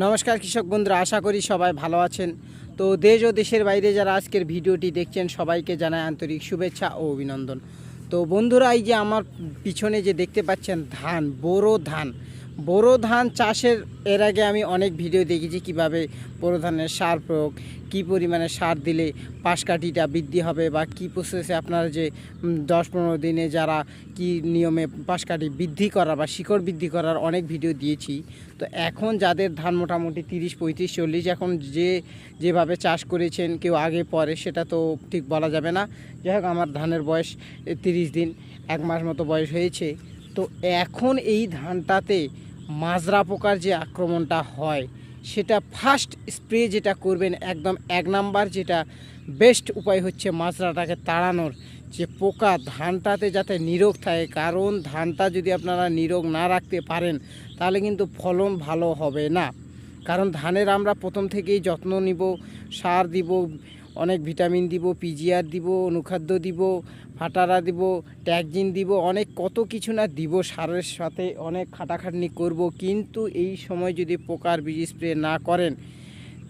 নমস্কার কৃষক বন্ধুরা, আশা করি সবাই ভালো আছেন। তো দেশ ও দেশের বাইরে যারা আজকের ভিডিওটি দেখছেন, সবাইকে জানায় আন্তরিক শুভেচ্ছা ও অভিনন্দন। তো বন্ধুরা, এই যে আমার পিছনে যে দেখতে পাচ্ছেন ধান, বোরো ধান বোরো ধান চাষের, এর আগে আমি অনেক ভিডিও দেখেছি কীভাবে বোরো ধানের সার প্রয়োগ, কী পরিমাণে সার দিলে পাশকাঠিটা বৃদ্ধি হবে বা কী প্রসেসে আপনার যে দশ পনেরো দিনে যারা কি নিয়মে পাশকাঠি বৃদ্ধি করা বা শিকড় বৃদ্ধি করার অনেক ভিডিও দিয়েছি। তো এখন যাদের ধান মোটামুটি তিরিশ, পঁয়ত্রিশ, চল্লিশ এখন যে, যেভাবে চাষ করেছেন কেউ আগে পরে সেটা তো ঠিক বলা যাবে না। যাই হোক, আমার ধানের বয়স তিরিশ দিন, এক মাস মতো বয়স হয়েছে। তো এখন এই ধানটাতে মাজরা পোকার যে আক্রমণটা হয়, সেটা ফার্স্ট স্প্রে যেটা করবেন, একদম এক নাম্বার যেটা বেস্ট উপায় হচ্ছে মাজরাটাকে তাড়ানোর। যে পোকা ধানটাতে যাতে নিরোগ থাকে, কারণ ধানটা যদি আপনারা নিরোগ না রাখতে পারেন, তাহলে কিন্তু ফলন ভালো হবে না। কারণ ধানের আমরা প্রথম থেকেই যত্ন নিব, সার দিব, অনেক ভিটামিন দিব, পিজিআর দিব, অনুখাদ্য দিব, ফাটারা দিব, ট্যাগজিন দিব, অনেক কত কিছু না দিব, সারের সাথে অনেক খাটাখাটনি করব। কিন্তু এই সময় যদি পোকার বীজ স্প্রে না করেন,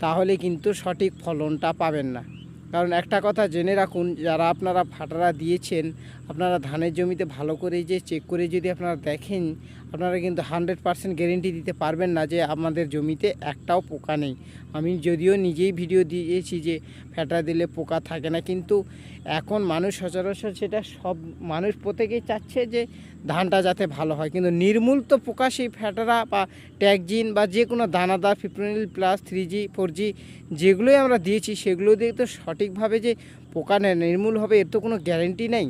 তাহলে কিন্তু সঠিক ফলনটা পাবেন না। কারণ একটা কথা জেনে রাখুন, যারা আপনারা ফাটারা দিয়েছেন আপনারা ধানের জমিতে ভালো করে যে চেক করে যদি আপনারা দেখেন, আপনারা কিন্তু হান্ড্রেড পারসেন্ট গ্যারেন্টি দিতে পারবেন না যে আমাদের জমিতে একটাও পোকা নেই। আমি যদিও নিজেই ভিডিও দিয়েছি যে ফ্যাটা দিলে পোকা থাকে না, কিন্তু এখন মানুষ সচরাচর সেটা সব মানুষ প্রত্যেকেই চাচ্ছে যে ধানটা যাতে ভালো হয়। কিন্তু নির্মূল তো পোকা সেই ফ্যাটারা বা ট্যাগজিন বা যে কোনো দানাদার fipronil plus three G four G যেগুলোই আমরা দিয়েছি, সেগুলো দিয়ে তো সঠিকভাবে যে পোকা নির্মূল হবে, এর তো কোনো গ্যারেন্টি নেই।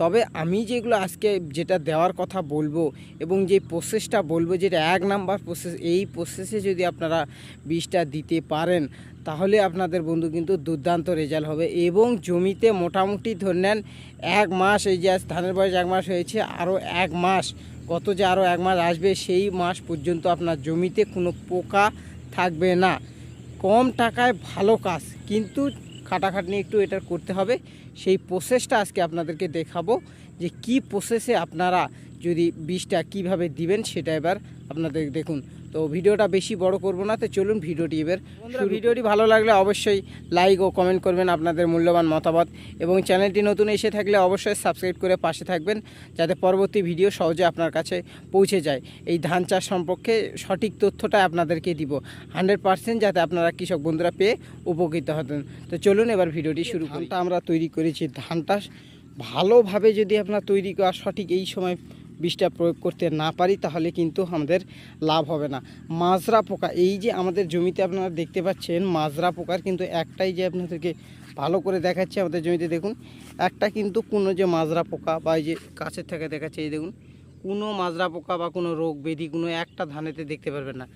তবে আমি যেগুলো আজকে যেটা দেওয়ার কথা বলব এবং যে প্রসেসটা বলব, যেটা এক নাম্বার প্রসেস এই প্রসেসে যদি আপনারা বীজটা দিতে পারেন, তাহলে আপনাদের বন্ধু কিন্তু দুর্দান্ত রেজাল্ট হবে এবং জমিতে মোটামুটি ধরে নেন এক মাস, এই যে ধানের বয়স এক মাস হয়েছে, আরও এক মাস গত যে আরও এক মাস আসবে, সেই মাস পর্যন্ত আপনার জমিতে কোনো পোকা থাকবে না। কম টাকায় ভালো কাজ, কিন্তু খাটাখাটনি একটু এটার করতে হবে। সেই প্রসেসটা আজকে আপনাদেরকে দেখাবো যে কি প্রসেসে আপনারা যদি বীজটা কীভাবে দিবেন সেটা এবার আপনাদের দেখুন। তো ভিডিওটা বেশি বড় করব না তো চলুন ভিডিওটি এবার ভিডিওটি ভালো লাগলে অবশ্যই লাইক ও কমেন্ট করবেন আপনাদের মূল্যবান মতামত এবং চ্যানেলটি নতুন এসে থাকলে অবশ্যই সাবস্ক্রাইব করে পাশে থাকবেন যাতে পরবর্তী ভিডিও সহজে আপনার কাছে পৌঁছে যায়। এই ধান চাষ সম্পর্কে সঠিক তথ্যটা আপনাদেরকে দিব। হান্ড্রেড পার্সেন্ট যাতে আপনারা কৃষক বন্ধুরা পেয়ে উপকৃত হতেন। তো চলুন এবার ভিডিওটি শুরু করি। ধানটা আমরা তৈরি করেছি ধানটা ভালোভাবে যদি আপনার তৈরি করা সঠিক এই সময় বীজটা প্রয়োগ করতে না পারি, তাহলে কিন্তু আমাদের লাভ হবে না। মাজরা পোকা, এই যে আমাদের জমিতে আপনারা দেখতে পাচ্ছেন, মাজরা পোকার কিন্তু একটাই যে আপনাদেরকে ভালো করে দেখাচ্ছে আমাদের জমিতে, দেখুন। একটা কিন্তু কোনো যে মাজরা পোকা বা এই যে কাছের থেকে দেখাচ্ছে, এই দেখুন। কোনো মাজরা পোকা বা কোনো রোগ ব্যাধি কোনো একটা ধানেতে দেখতে পারবেন না।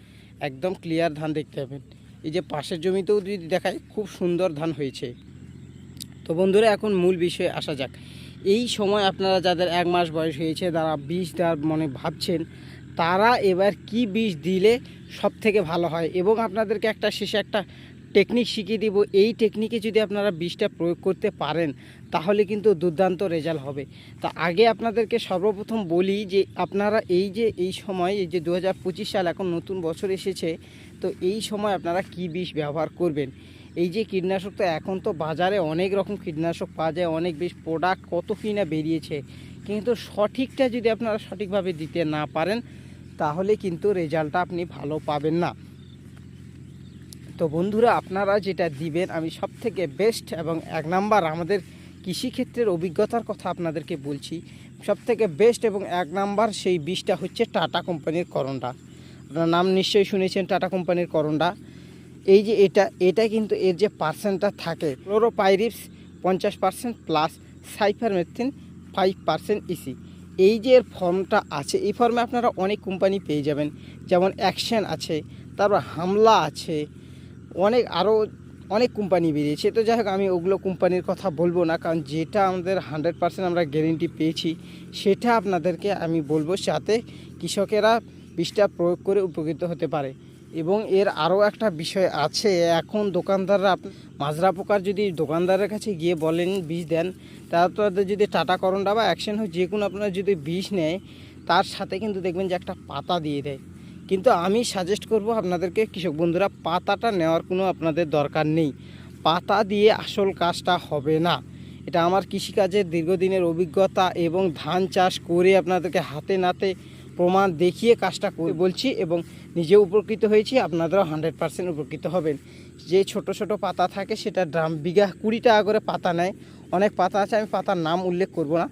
একদম ক্লিয়ার ধান দেখতে পাবেন। এই যে পাশের জমিতেও যদি দেখায় খুব সুন্দর ধান হয়েছে। তো বন্ধুরা, এখন মূল বিষয়ে আসা যাক। এই সময় আপনারা যাদের এক মাস বয়স হয়েছে তারা বীজ দেওয়ার মনে ভাবছেন, তারা এবার কি বীজ দিলে সব থেকে ভালো হয়? এবং আপনাদেরকে একটা শেষে একটা টেকনিক শিখিয়ে দিব, এই টেকনিকে যদি আপনারা বীজটা প্রয়োগ করতে পারেন, তাহলে কিন্তু দুর্দান্ত রেজাল্ট হবে। তা আগে আপনাদেরকে সর্বপ্রথম বলি যে, আপনারা এই যে, এই সময়, এই যে দু হাজার পঁচিশ সাল এখন নতুন বছর এসেছে, তো এই সময় আপনারা কি বীজ ব্যবহার করবেন? এই যে কীটনাশক তো এখন তো বাজারে অনেক রকম কীটনাশক পাওয়া যায়, অনেক বেশ প্রোডাক্ট কত কি না বেরিয়েছে। কিন্তু সঠিকটা যদি আপনারা সঠিকভাবে দিতে না পারেন, তাহলে কিন্তু রেজাল্টটা আপনি ভালো পাবেন না। তো বন্ধুরা, আপনারা যেটা দিবেন, আমি সব থেকে বেস্ট এবং এক নাম্বার আমাদের কৃষিক্ষেত্রের অভিজ্ঞতার কথা আপনাদেরকে বলছি। সব থেকে বেস্ট এবং এক নাম্বার সেই বীজটা হচ্ছে টাটা কোম্পানির করন্ডা আপনার নাম নিশ্চয়ই শুনেছেন, টাটা কোম্পানির করন্ডা এই যে এটা এটা কিন্তু এর যে পার্সেন্টটা থাকে ক্লোরোপাইরিপস পঞ্চাশ percent plus cypermethrin five percent EC এই যে এর ফর্মটা আছে, এই ফর্মে আপনারা অনেক কোম্পানি পেয়ে যাবেন। যেমন অ্যাকশন আছে, তারপর হামলা আছে, অনেক আরও অনেক কোম্পানি বেরিয়েছে। তো যাই হোক, আমি ওগুলো কোম্পানির কথা বলব না, কারণ যেটা আমাদের হান্ড্রেড পার্সেন্ট আমরা গ্যারেন্টি পেয়েছি, সেটা আপনাদেরকে আমি বলব যাতে কৃষকেরা বীজটা প্রয়োগ করে উপকৃত হতে পারে। এবং এর আরও একটা বিষয় আছে, এখন দোকানদাররা মাজরা পোকার যদি দোকানদারের কাছে গিয়ে বলেন বীজ দেন তারপরে যদি টাটা করন্ডা বা অ্যাকশন হোক, যে কোনো আপনারা যদি বীজ নেয়, তার সাথে কিন্তু দেখবেন যে একটা পাতা দিয়ে দেয়। কিন্তু আমি সাজেস্ট করব আপনাদেরকে, কৃষক বন্ধুরা, পাতাটা নেওয়ার কোনো আপনাদের দরকার নেই। পাতা দিয়ে আসল কাজটা হবে না। এটা আমার কৃষিকাজের দীর্ঘদিনের অভিজ্ঞতা এবং ধান চাষ করে আপনাদেরকে হাতে নাতে প্রমাণ দেখিয়ে কাজটা করে বলছি এবং নিজে উপকৃত হয়েছি, আপনাদেরও হান্ড্রেড পার্সেন্ট উপকৃত হবেন। যে ছোট ছোট পাতা থাকে সেটা ড্রাম বিঘা কুড়ি টাকা করে পাতা নেয়। অনেক পাতা আছে, আমি পাতার নাম উল্লেখ করব না।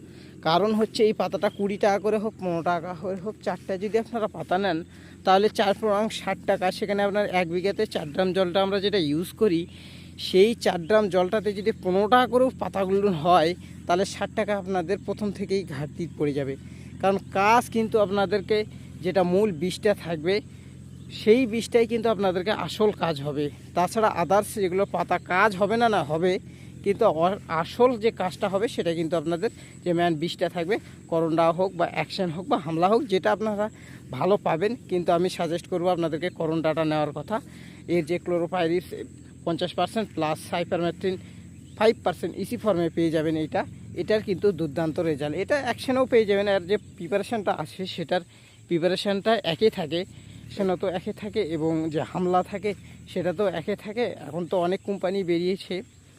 কারণ হচ্ছে এই পাতাটা কুড়ি টাকা করে হোক, পনেরো টাকা করে হোক, চারটা যদি আপনারা পাতা নেন, তাহলে চার প্রমাণ ষাট টাকা। সেখানে আপনার এক বিঘাতে চার ড্রাম জলটা আমরা যেটা ইউজ করি, সেই চার ড্রাম জলটাতে যদি পনেরো টাকা করেও পাতাগুলো হয়, তাহলে ষাট টাকা আপনাদের প্রথম থেকেই ঘাটতি পড়ে যাবে। কারণ কাজ কিন্তু আপনাদেরকে যেটা মূল বীজটা থাকবে, সেই বীজটাই কিন্তু আপনাদেরকে আসল কাজ হবে। তাছাড়া আদার্স যেগুলো পাতা কাজ হবে না না হবে, কিন্তু আসল যে কাজটা হবে সেটা কিন্তু আপনাদের যে ম্যান বীজটা থাকবে, করোনা হোক বা অ্যাকশন হোক বা হামলা হোক, যেটা আপনারা ভালো পাবেন। কিন্তু আমি সাজেস্ট করব আপনাদেরকে করোনাটা নেওয়ার কথা। এর যে ক্লোরোপাইরিস পঞ্চাশ percent plus cypermethrin five percent EC ফর্মে পেয়ে যাবেন এইটা। এটার কিন্তু দুর্দান্ত রেজাল্ট এটা অ্যাকশনেও পেয়ে যাবেন আর যে প্রিপারেশানটা আছে সেটার প্রিপারেশানটা একই থাকে, সেটা তো একে থাকে এবং যে হামলা থাকে সেটা তো একে থাকে। এখন তো অনেক কোম্পানি বেরিয়েছে,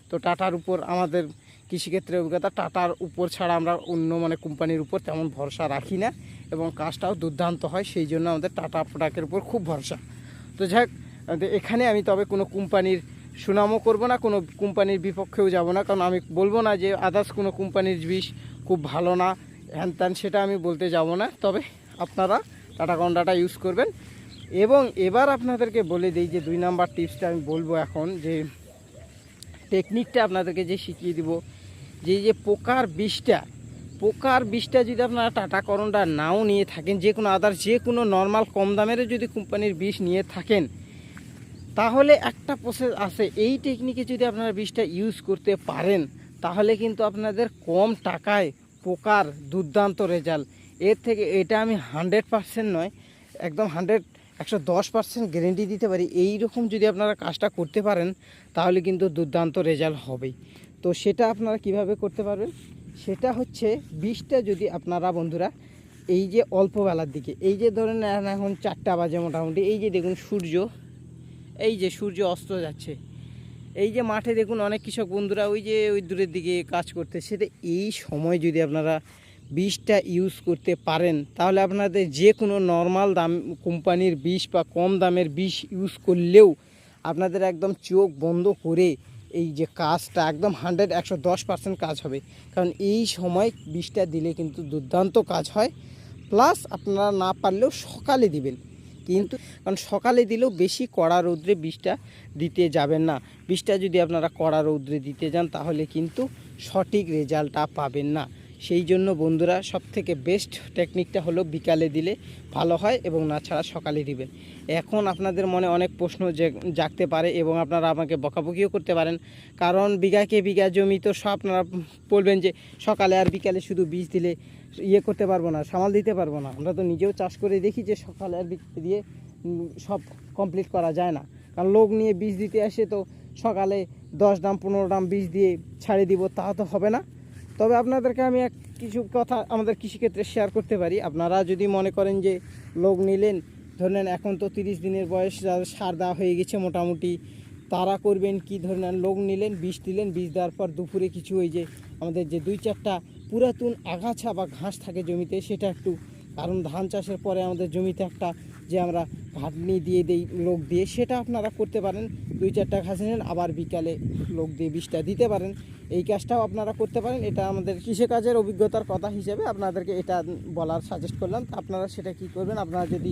তো টাটার উপর আমাদের কৃষিক্ষেত্রে অভিজ্ঞতা, টাটার উপর ছাড়া আমরা অন্য মানে কোম্পানির উপর তেমন ভরসা রাখি না এবং কাজটাও দুর্দান্ত হয়, সেই জন্য আমাদের টাটা প্রোডাক্টের উপর খুব ভরসা। তো যাই এখানে আমি তবে কোনো কোম্পানির সুনামও করব না, কোনো কোম্পানির বিপক্ষেও যাব না। কারণ আমি বলব না যে আদার্স কোনো কোম্পানির বিষ খুব ভালো না, হ্যান ত্যান সেটা আমি বলতে যাব না। তবে আপনারা টাটা কন্ডাটা ইউজ করবেন। এবং এবার আপনাদেরকে বলে দিই যে দুই নাম্বার টিপসটা আমি বলব এখন যে টেকনিকটা আপনাদেরকে যে শিখিয়ে দিব। যে যে পোকার বিষটা পোকার বিষটা যদি আপনারা টাটা করণটা নাও নিয়ে থাকেন, যে কোনো আদার যে কোনো নর্মাল কম দামেরও যদি কোম্পানির বিষ নিয়ে থাকেন তাহলে একটা প্রসেস আছে। এই টেকনিকে যদি আপনারা বিষটা ইউজ করতে পারেন, তাহলে কিন্তু আপনাদের কম টাকায় পোকার দুর্দান্ত রেজাল্ট এর থেকে এটা আমি হান্ড্রেড পার্সেন্ট নয়, একদম হান্ড্রেড একশো দশ পার্সেন্ট গ্যারেন্টি দিতে পারি। এই রকম যদি আপনারা কাজটা করতে পারেন, তাহলে কিন্তু দুর্দান্ত রেজাল্ট হবেই। তো সেটা আপনারা কীভাবে করতে পারবেন? সেটা হচ্ছে বিষটা যদি আপনারা বন্ধুরা, এই যে অল্প বেলার দিকে, এই যে ধরেন এখন চারটা বাজে মোটামুটি, এই যে দেখুন সূর্য এই যে সূর্য অস্ত যাচ্ছে। এই যে মাঠে দেখুন অনেক কৃষক বন্ধুরা ওই যে ওই দূরের দিকে কাজ করতে সেটা এই সময় যদি আপনারা বীজটা ইউজ করতে পারেন, তাহলে আপনাদের যে কোনো নর্মাল দাম কোম্পানির বিষ বা কম দামের বিষ ইউজ করলেও আপনাদের একদম চোখ বন্ধ করে এই যে কাজটা একদম হান্ড্রেড একশো দশ পার্সেন্ট কাজ হবে। কারণ এই সময় বীজটা দিলে কিন্তু দুর্দান্ত কাজ হয়। প্লাস আপনারা না পারলেও সকালে দিবেন। কিন্তু কারণ সকালে দিলেও বেশি কড়া রৌদ্রে বিষটা দিতে যাবেন না। বিষটা যদি আপনারা কড়া রৌদ্রে দিতে যান তাহলে কিন্তু সঠিক রেজাল্টটা পাবেন না। সেই জন্য বন্ধুরা সব থেকে বেস্ট টেকনিকটা হলো বিকালে দিলে ভালো হয় এবং না ছাড়া সকালে দিবেন। এখন আপনাদের মনে অনেক প্রশ্ন জাগতে পারে এবং আপনারা আমাকে বকাবকিও করতে পারেন। কারণ বিঘাকে বিঘা জমি তো সব আপনারা বলবেন যে সকালে আর বিকালে শুধু বীজ দিলে ইয়ে করতে পারব না, সামাল দিতে পারব না। আমরা তো নিজেও চাষ করে দেখি যে সকালে আর বিকেলে দিয়ে সব কমপ্লিট করা যায় না। কারণ লোক নিয়ে বীজ দিতে আসে তো সকালে দশ দাম, পনেরো দাম বীজ দিয়ে ছাড়ে দিব, তা তো হবে না। তবে আপনাদেরকে আমি এক কিছু কথা আমাদের কৃষিক্ষেত্রে শেয়ার করতে পারি। আপনারা যদি মনে করেন যে লোক নিলেন ধরলেন এখন তো তিরিশ দিনের বয়স, যাদের সার দেওয়া হয়ে গেছে মোটামুটি, তারা করবেন কি? ধরে লোক নিলেন বীজ দিলেন বীজ দেওয়ার পর দুপুরে কিছু ওই যে আমাদের যে দুই চারটা পুরাতন আগাছা বা ঘাস থাকে জমিতে, সেটা একটু কারণ ধান চাষের পরে আমাদের জমিতে একটা যে আমরা ঘাটনি দিয়ে দেই, লোক দিয়ে, সেটা আপনারা করতে পারেন। দুই চারটা ঘাস নেন আবার বিকালে লোক দিয়ে বীজটা দিতে পারেন। এই কাজটাও আপনারা করতে পারেন। এটা আমাদের কৃষিকাজের অভিজ্ঞতার কথা হিসেবে আপনাদেরকে এটা বলার সাজেস্ট করলাম। তো আপনারা সেটা কি করবেন? আপনারা যদি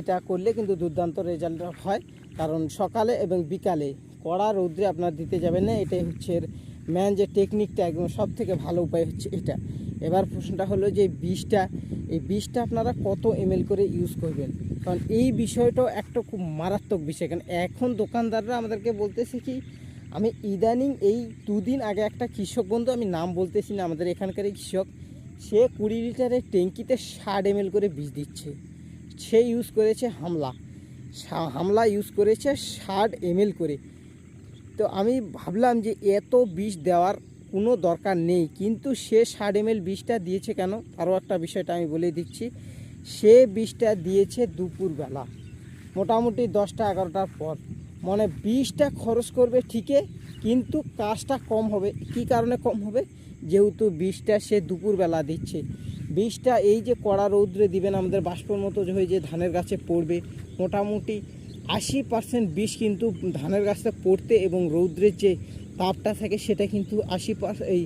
এটা করলে কিন্তু দুর্দান্ত রেজাল্ট হয়। কারণ সকালে এবং বিকালে কড়া রৌদ্রে আপনার দিতে যাবেন না। এটাই হচ্ছে এর ম্যান যে টেকনিকটা একদম সব থেকে ভালো উপায় হচ্ছে এটা। এবার প্রশ্নটা হলো যে বিষটা, এই বিষটা আপনারা কত এমএল করে ইউজ করবেন? কারণ এই বিষয়টাও একটা খুব মারাত্মক বিষয়। কারণ এখন দোকানদাররা আমাদেরকে বলতেছে কি, আমি ইদানিং এই দুদিন আগে একটা কৃষক বন্ধু, আমি নাম বলতেছি না, আমাদের এখানকারই কৃষক, সে কুড়ি লিটারের ট্যাঙ্কিতে ষাট এমএল করে বিষ দিচ্ছে। সে ইউজ করেছে হামলা। হামলা ইউজ করেছে ষাট এমএল করে। তো আমি ভাবলাম যে এত বিষ দেওয়ার কোনো দরকার নেই। কিন্তু সে ষাট এমএল বিষটা দিয়েছে কেন? আরও একটা বিষয়টা আমি বলে দিচ্ছি। সে বিষটা দিয়েছে দুপুরবেলা, মোটামুটি দশটা এগারোটার পর। মানে বিষটা খরচ করবে ঠিকই, কিন্তু কাজটা কম হবে। কি কারণে কম হবে? যেহেতু বিষটা সে দুপুরবেলা দিচ্ছে। বিষটা এই যে কড়া রৌদ্রে দিবেন আমাদের বাষ্পর মতো হয়ে যে ধানের গাছে পড়বে, মোটামুটি আশি পার্সেন্ট বিষ কিন্তু ধানের গাছটা পড়তে এবং রৌদ্রের যে তাপটা থাকে সেটা কিন্তু আশি এই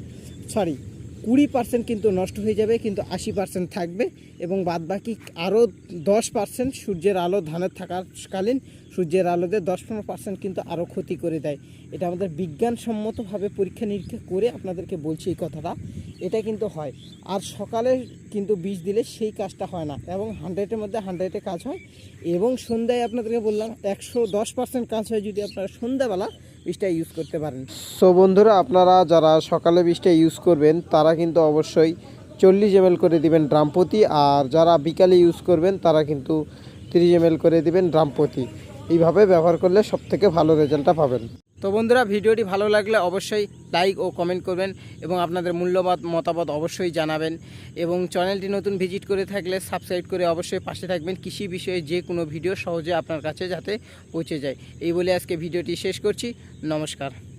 সরি কুড়ি পার্সেন্ট কিন্তু নষ্ট হয়ে যাবে, কিন্তু আশি পার্সেন্ট থাকবে এবং বাদবাকি আরও দশ পার্সেন্ট সূর্যের আলো ধানের থাকাকালীন সূর্যের আলোতে দশ পনেরো পার্সেন্ট কিন্তু আরও ক্ষতি করে দেয়। এটা আমাদের বিজ্ঞানসম্মতভাবে পরীক্ষা নিরীক্ষা করে আপনাদেরকে বলছি এই কথাটা। এটা কিন্তু হয়। আর সকালে কিন্তু বীজ দিলে সেই কাজটা হয় না এবং হান্ড্রেডের মধ্যে হান্ড্রেডে কাজ হয় এবং সন্ধ্যায় আপনাদেরকে বললাম একশো দশ পার্সেন্ট কাজ হয় যদি আপনারা সন্ধ্যাবেলা বীজটা ইউজ করতে পারেন। সো বন্ধুরা, আপনারা যারা সকালে বিষটা ইউজ করবেন, তারা কিন্তু অবশ্যই চল্লিশ এম করে দিবেন ড্রামপতি, আর যারা বিকালে ইউজ করবেন, তারা কিন্তু তিরিশ এম করে দিবেন ড্রামপতি। এইভাবে ব্যবহার করলে সবথেকে ভালো রেজাল্টটা পাবেন। তো বন্ধুরা, ভিডিওটি ভালো লাগলে অবশ্যই লাইক ও কমেন্ট করবেন এবং আপনাদের মূল্যবাদ মতামত অবশ্যই জানাবেন এবং চ্যানেলটি নতুন ভিজিট করে থাকলে সাবস্ক্রাইব করে অবশ্যই পাশে থাকবেন। কৃষি বিষয়ে যে কোনো ভিডিও সহজে আপনার কাছে যাতে পৌঁছে যায়। এই বলে আজকে ভিডিওটি শেষ করছি। নমস্কার।